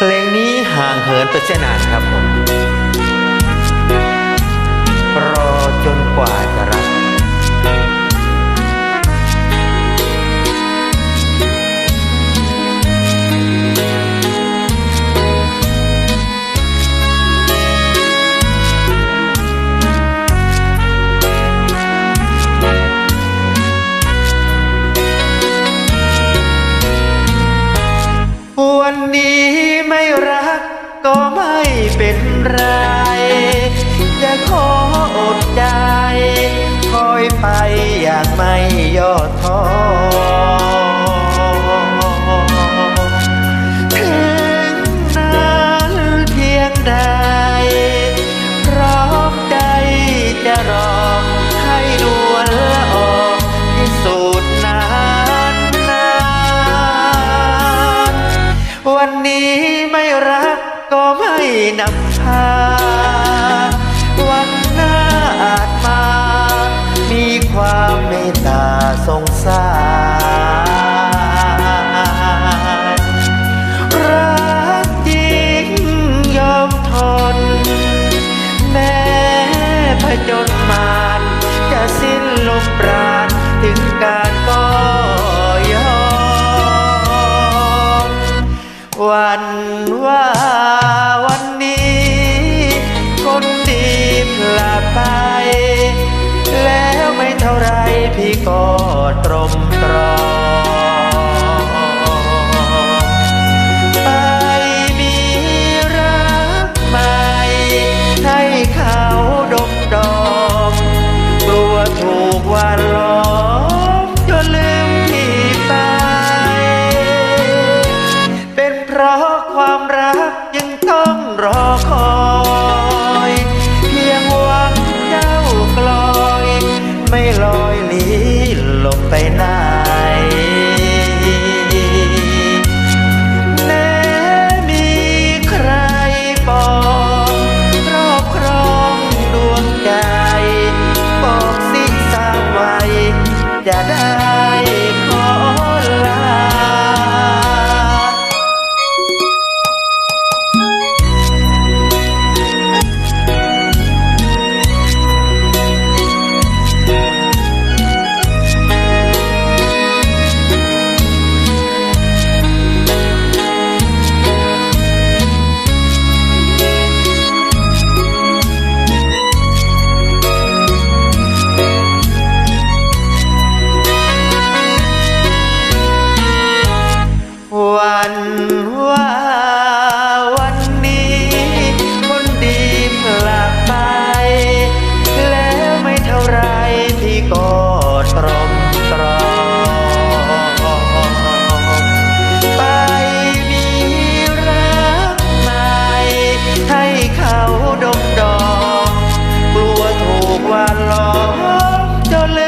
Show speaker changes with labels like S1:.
S1: เพลงนี้ห่างเหินไปเสีนานครับผม รอจนกว่า็นไร จะขออดใจ คอยไปอยากไม่ย่อท้อนานเพียงใดพร้อใจจะรอให้ดวงละออกที่สุดนานนานวันนี้ Enough. ត្រឹមត្រូវ cho lên